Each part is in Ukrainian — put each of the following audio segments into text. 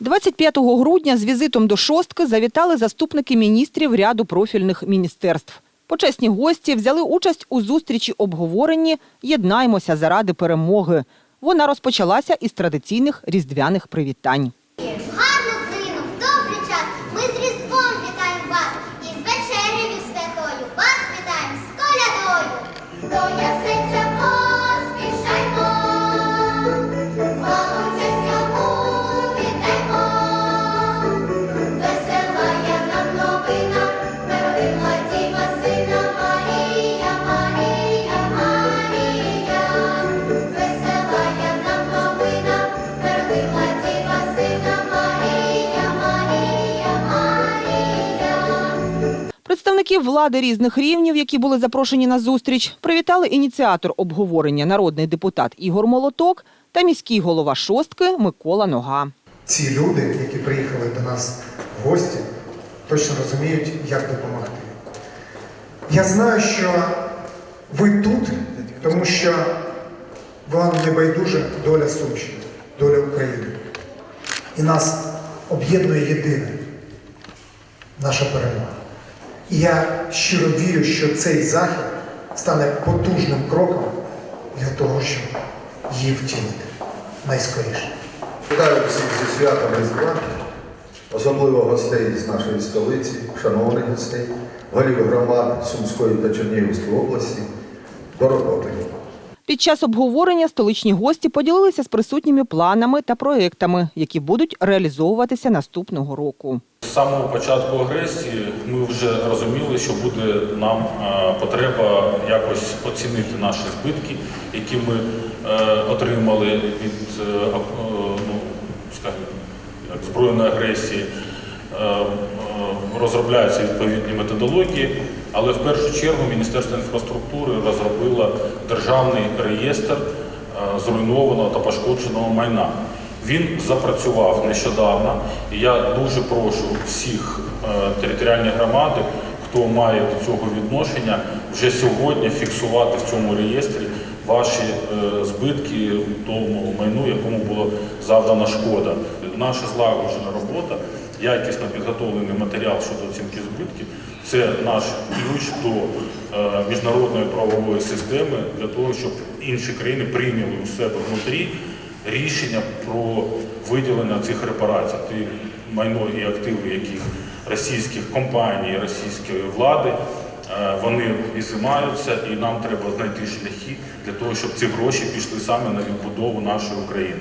25 грудня з візитом до шостки завітали заступники міністрів ряду профільних міністерств. Почесні гості взяли участь у зустрічі обговоренні Єднаймося заради перемоги. Вона розпочалася із традиційних різдвяних привітань. Представників влади різних рівнів, які були запрошені на зустріч, привітали ініціатор обговорення народний депутат Ігор Молоток та міський голова шостки Микола Нога. ці люди, які приїхали до нас в гості, точно розуміють, як допомогти. Я знаю, що ви тут, тому що вам не байдужа доля Сумщини, доля України. І нас об'єднує єдине наша перемога. І я щиро вірю, що цей захід стане потужним кроком для того, щоб її втілити найскоріше. Вітаю всіх зі святом Різдва, особливо гостей з нашої столиці, шановних гостей, голів громад Сумської та Чернігівської області, дорогобилів. Під час обговорення столичні гості поділилися з присутніми планами та проектами, які будуть реалізовуватися наступного року. З самого початку агресії ми вже розуміли, що буде нам е, потреба якось оцінити наші збитки, які ми е, отримали від е, ну, скажімо, збройної агресії. Розробляються відповідні методології, але в першу чергу Міністерство інфраструктури розробило державний реєстр е, зруйнованого та пошкодженого майна. Він запрацював нещодавно, і я дуже прошу всіх е, територіальні громади, хто має до цього відношення, вже сьогодні фіксувати в цьому реєстрі ваші е, збитки тому майну, якому було завдана шкода. Наша злагоджена робота, якісно підготовлений матеріал щодо оцінки збитків це наш ключ до е, міжнародної правової системи для того, щоб інші країни прийняли у себе внутрі рішення про виділення цих репарацій. Ті майно і активи, яких російських компаній, російської влади, е, вони ізимаються, і нам треба знайти шляхи для того, щоб ці гроші пішли саме на відбудову нашої України.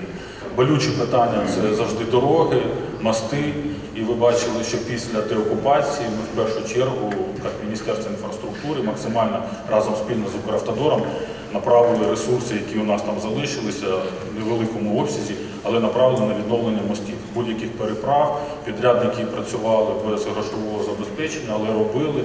Болючі питання це завжди дороги, мости. І ви бачили, що після деокупації ми в першу чергу, як Міністерство інфраструктури, максимально разом спільно з Укравтодором направили ресурси, які у нас там залишилися в невеликому обсязі, але направили на відновлення мостів, будь-яких переправ. Підрядники працювали без грошового забезпечення, але робили.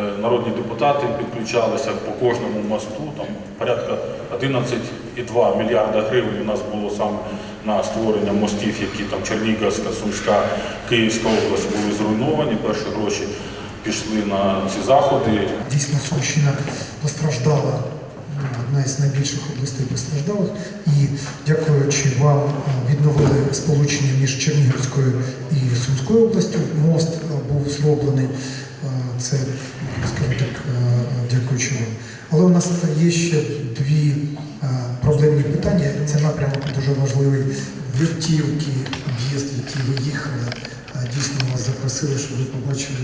Е, Народні депутати підключалися по кожному мосту. Там порядка 11,2 мільярда гривень у нас було саме на створення мостів, які там Чернігівська, Сумська, Київська область були зруйновані. Перші гроші пішли на ці заходи. Дійсно, Сумщина постраждала, одна із найбільших областей постраждалих. І дякуючи вам, відновили сполучення між Чернігівською і Сумською областю. Мост був зроблений. Е, Це, скажімо так, е, дякуючи вам. Але у нас є ще дві е, проблемні питання. Це напрямок дуже важливий. Вертівки, об'їзд, який ви їхали. Дійсно, вас запросили, щоб ви побачили,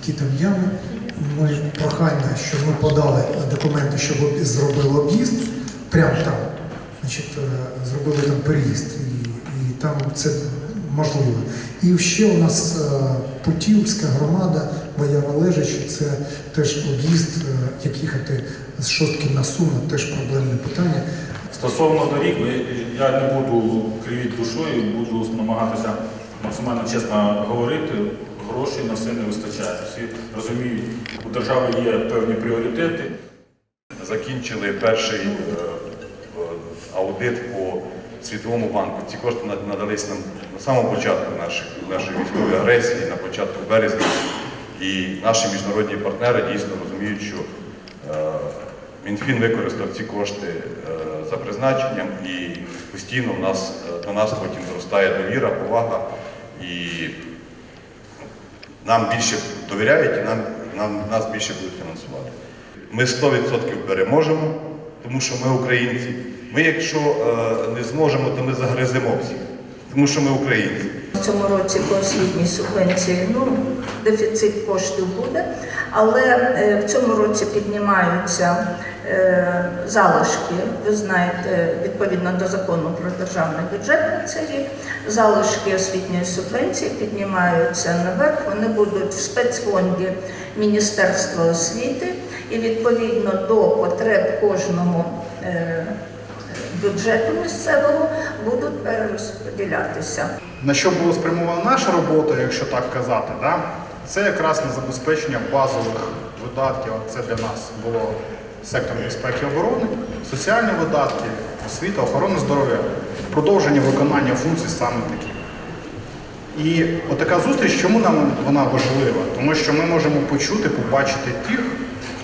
які там ями. Ми прохання, що ми подали документи, щоб зробили об'їзд прямо там. Значить, зробили там переїзд, і, і там це можливо. І ще у нас е, Путівська громада, Бояра Лежич, це теж об'їзд, е, як їхати з шостки на Суми, теж проблемне питання. Стосовно доріг, я не буду кривіть душою, буду намагатися максимально чесно говорити. Грошей на все не вистачає. Всі розуміють, у держави є певні пріоритети. закінчили перший е, аудит по Світовому банку. Ці кошти надались нам на самому початку наших, нашої військової агресії, на початку березня. І наші міжнародні партнери дійсно розуміють, що е, Мінфін використав ці кошти е, за призначенням і постійно в нас, е, до нас потім зростає довіра, повага і нам більше довіряють і нам, нам, нас більше будуть фінансувати. Ми 100% переможемо, тому що ми українці. Ми, якщо е, не зможемо, то ми загриземо всіх, тому що ми українці. В цьому році по освітній субвенції ну, дефіцит коштів буде, але е, в цьому році піднімаються е, залишки. Ви знаєте, відповідно до закону про державний бюджет на цей рік, залишки освітньої субвенції піднімаються наверх. Вони будуть в спецфонді Міністерства освіти і відповідно до потреб кожного. Бюджету місцевого будуть перерозподілятися. На що була спрямована наша робота, якщо так казати, да? це якраз на забезпечення базових видатків. Це для нас було сектор безпеки і оборони, соціальні видатки, освіта, охорона здоров'я, продовження виконання функцій саме такі. І отака зустріч, чому нам вона важлива? Тому що ми можемо почути, побачити тих,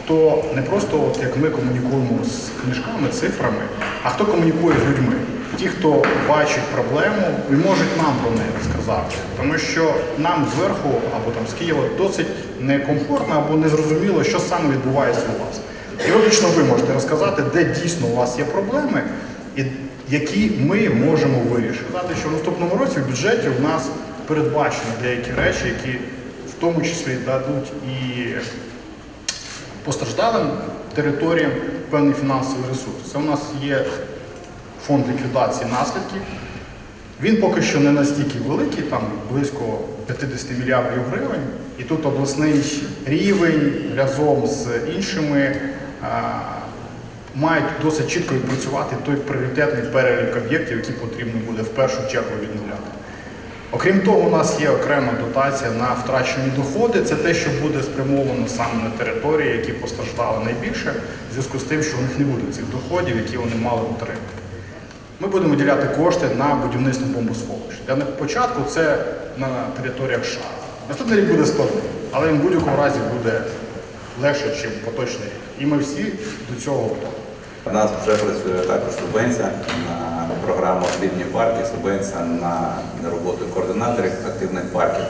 хто не просто от як ми комунікуємо з книжками, цифрами, а хто комунікує з людьми. Ті, хто бачить проблему і можуть нам про неї сказати. Тому що нам зверху або там з Києва досить некомфортно або незрозуміло, що саме відбувається у вас. І виключно ви можете розказати, де дійсно у вас є проблеми, і які ми можемо вирішити. Сказати, що в наступному році в бюджеті у нас передбачені деякі речі, які в тому числі дадуть і постраждалим територіям певний фінансовий ресурс. Це у нас є фонд ліквідації наслідків. Він поки що не настільки великий, там близько 50 мільярдів гривень. І тут обласний рівень разом з іншими мають досить чітко відпрацювати той пріоритетний перелік об'єктів, які потрібно буде в першу чергу відновляти. Окрім того, у нас є окрема дотація на втрачені доходи. Це те, що буде спрямовано саме на території, які постраждали найбільше, в зв'язку з тим, що у них не буде цих доходів, які вони мали отримати. Ми будемо виділяти кошти на будівництво бомбосховищ. Для початку це на територіях США. Наступний рік буде складний, але в будь-якому разі буде легше, ніж поточний рік. І ми всі до цього готові. У нас вже працює також субвенція на програму «Активні парки», субвенція на роботу координаторів активних парків.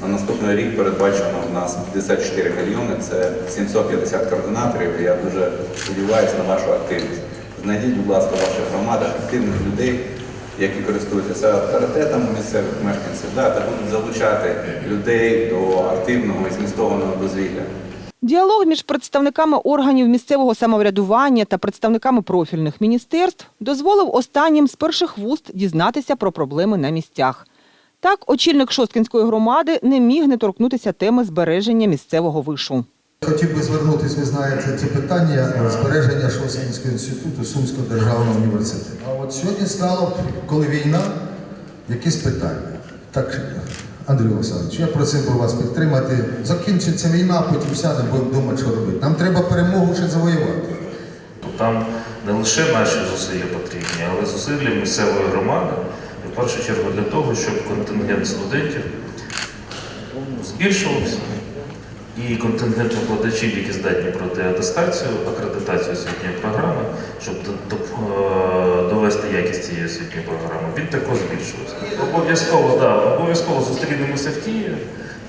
На наступний рік передбачено у нас 54 мільйони, це 750 координаторів. Я дуже сподіваюся на вашу активність. Знайдіть, будь ласка, в ваших громадах активних людей, які користуються авторитетом місцевих мешканців, да, та будуть залучати людей до активного і змістованого дозвілля. Діалог між представниками органів місцевого самоврядування та представниками профільних міністерств дозволив останнім з перших вуст дізнатися про проблеми на місцях. Так, очільник Шосткінської громади не міг не торкнутися теми збереження місцевого вишу. Хотів би звернутися, ви знаєте, це питання збереження Шосткінського інституту Сумського державного університету. А от сьогодні стало, коли війна, якісь питання. Так, Андрій Олександрович, я просив би вас підтримати. Закінчиться війна, потім сядемо, будемо думати, що робити. Нам треба перемогу ще завоювати. Там не лише наші зусилля потрібні, але зусилля місцевої громади, в першу чергу для того, щоб контингент студентів збільшувався, і контингент викладачів, які здатні пройти атестацію, акредитацію освітньої програми, щоб е, довести якість цієї освітньої програми, він також збільшувався. Обов'язково, да, обов'язково зустрінемося в Києві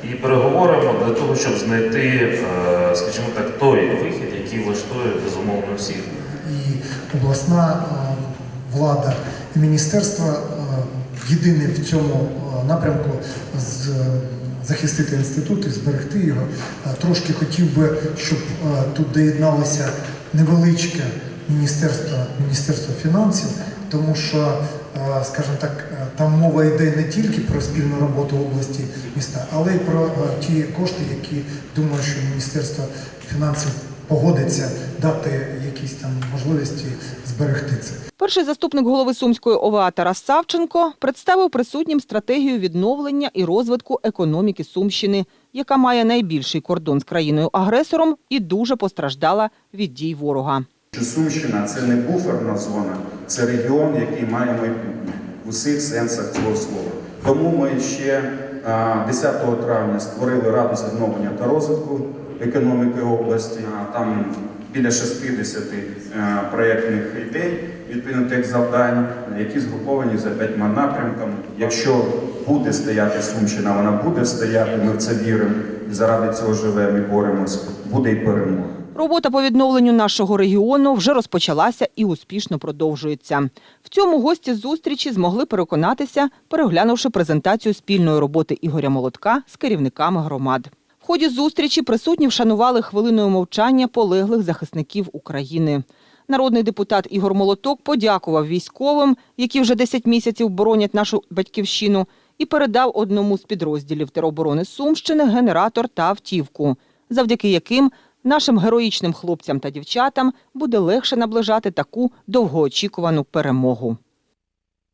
і переговоримо для того, щоб знайти, е, скажімо так, той вихід, який влаштує безумовно всіх. і обласна е, влада і міністерство єдине в цьому напрямку з захистити інститут і зберегти його. Е, Трошки хотів би, щоб е, тут доєдналося невеличке міністерство, міністерство фінансів, тому що, е, скажімо так, там мова йде не тільки про спільну роботу області міста, але й про ті кошти, які думаю, що міністерство фінансів погодиться дати якісь там можливості зберегти це. Перший заступник голови Сумської ОВА Тарас Савченко представив присутнім стратегію відновлення і розвитку економіки Сумщини, яка має найбільший кордон з країною-агресором і дуже постраждала від дій ворога. Сумщина це не буферна зона, це регіон, який має майбутнє в усіх сенсах цього слова. Тому ми ще а, 10 травня створили Раду з відновлення та розвитку економіки області. Там біля 60 е, проєктних ідей, відповідно тих завдань, які згруповані за п'ятьма напрямками. Якщо буде стояти Сумщина, вона буде стояти, ми в це віримо, і заради цього живемо і боремось, буде і перемога. Робота по відновленню нашого регіону вже розпочалася і успішно продовжується. В цьому гості зустрічі змогли переконатися, переглянувши презентацію спільної роботи Ігоря Молотка з керівниками громад. В ході зустрічі присутні вшанували хвилиною мовчання полеглих захисників України. Народний депутат Ігор Молоток подякував військовим, які вже 10 місяців боронять нашу батьківщину, і передав одному з підрозділів тероборони Сумщини генератор та автівку, завдяки яким нашим героїчним хлопцям та дівчатам буде легше наближати таку довгоочікувану перемогу.